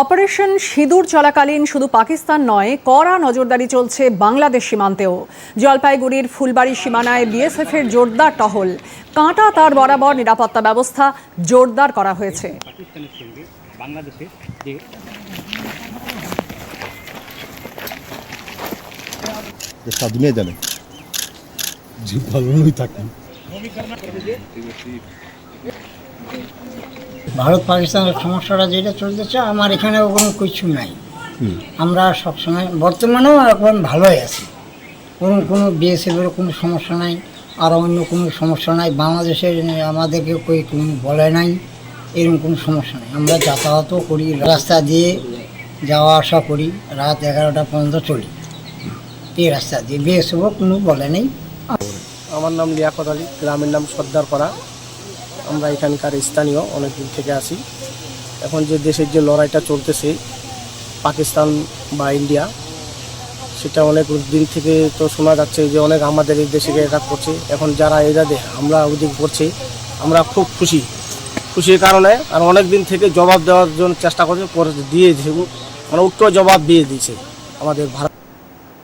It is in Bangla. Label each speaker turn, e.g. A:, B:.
A: অপারেশন সিঁদুর চলাকালীন শুধু পাকিস্তান নয় কড়া নজরদারি চলছে বাংলাদেশ সীমান্তেও। জলপাইগুড়ির ফুলবাড়ি সীমানায় বিএসএফের জোরদার টহল। কাঁটা তার বরাবর নিরাপত্তা ব্যবস্থা জোরদার করা হয়েছে।
B: পাকিস্তানের সঙ্গে যে
C: যে সারা দুনিয়া জানে
D: যে ভালোই থাকেন
E: ভারত পাকিস্তানের সমস্যাটা যেটা চলতেছে আমার এখানে কোনো কিছু নাই। আমরা সবসময় বর্তমানেও এখন ভালোই আছি। কোনো কোনো বিএসএফের কোনো সমস্যা নাই আর অন্য কোনো সমস্যা নাই। বাংলাদেশের আমাদেরকে কই কোনো বলে নাই এরকম কোনো সমস্যা নেই। আমরা যাতায়াতও করি রাস্তা দিয়ে যাওয়া আসা করি রাত এগারোটা পর্যন্ত চলি। এই রাস্তা দিয়ে বিএসএফও কোনো বলে নেই।
F: আমার নাম লিয়াকত আলী গ্রামের নাম সর্দার পাড়া আমরা এখানকার স্থানীয়, অনেক দিন থেকে আছি এখন যে দেশের যে লড়াইটা চলতেছে, পাকিস্তান বা ইন্ডিয়া, সেটা অনেক দিন থেকে তো শোনা যাচ্ছে যে অনেক আমাদের এই দেশকে একাত করছে। এখন যারা এরা আমরা ওদিক করছে, আমরা খুব খুশি। খুশির কারণে আর অনেক দিন থেকে জবাব দেওয়ার জন্য চেষ্টা করছে করে দিয়ে মানে উত্তর জবাব দিয়ে দিয়েছে আমাদের ভারত।